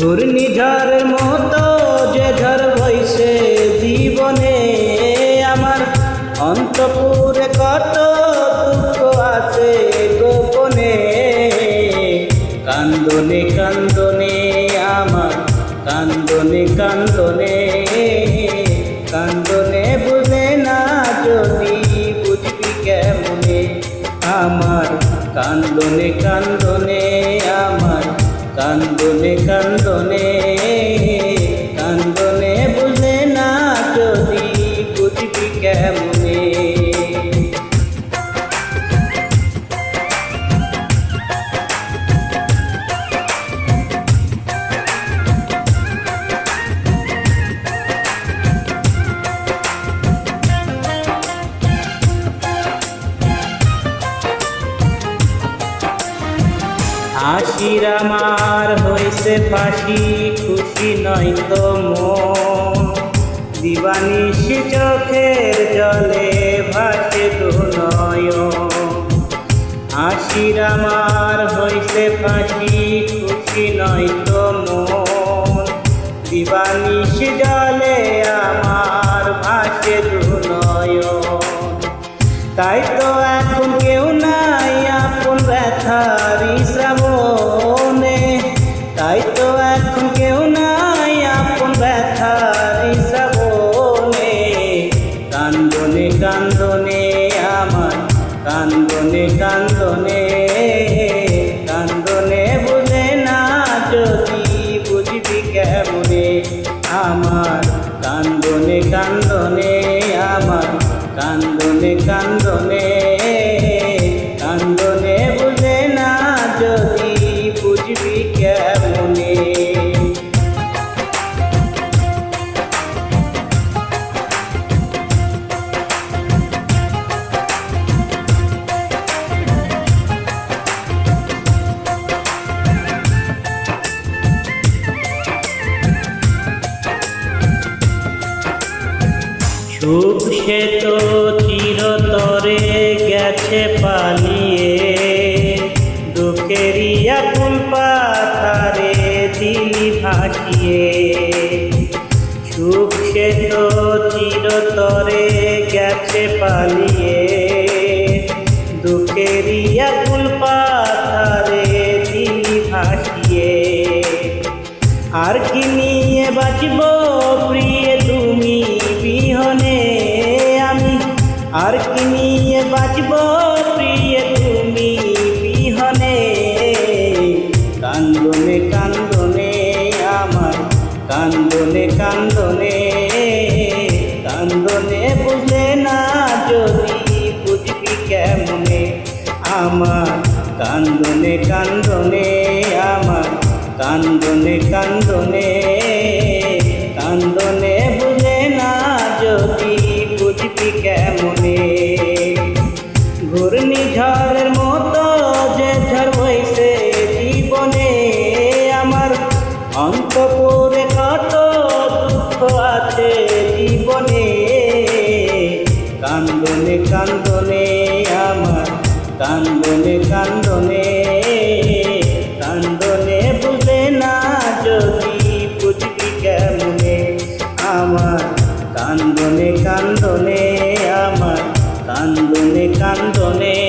ঘূর্ণিঝড়ের মতো যে ঝড় বইছে জীবনে আমার। অন্তপুরে কত দুঃখ আছে গোপনে। কান্দনে কান্দনে আমার, কান্দনে কান্দনে। কান্দনে বুঝে না যদি বুঝবি কেমনে? আমার কান্দনে কান্দনে আমার কান্দনে কান্দনে হাসির আমার হয়েছে ফাঁসি, খুশি নয় তো মন। দিবানিশি চোখের জলে ভাসে দু নয়ন। হাসির আমার হয়েছে ফাঁসি, খুশি নয় তো মন। দিবানিশি জলে আমার ভাসে দু নয়ন। তাই তো এখন কেউ নাই, আপন ব্যথারি শ্রাবণে তাই তো এখন কেউ নাই, আপন ব্যথারি শ্রাবণে কান্দনে কান্দনে আমার, কান্দনে কান্দনে। কান্দনে বুঝে না যদি বুঝবি কেমনে। আমার কান্দনে কান্দনে, আমার কান্দনে কান্দনে। সুখ সে তো চিরতরে গেছে পালিয়ে। দুঃখেরিয়া ফুল পাতারে দিলি ভাসিয়ে। সুখ সে তো চিরতরে গেছে পালিয়ে। দুঃখেরিয়া ফুল পাতারে দিলি ভাসিয়ে। আর কি নিয়ে বাঁচব প্রিয় আর কি নিয়ে বাঁচব প্রিয় তুমি বিহনে? কান্দনে কান্দনে আমার, কান্দনে কান্দনে। কান্দনে বুঝলে না যদি বুঝবি কেমনে? আমার কান্দনে কান্দনে আমার, কান্দনে কান্দনে। অন্তপুরে কত দুঃখ আছে জীবনে। কান্দনে কান্দনে আমার, কান্দনে কান্দনে। কান্দনে বুঝে না যদি বুঝবি কেমনে? আমার, কান্দনে কান্দনে আমার, কান্দনে কান্দনে।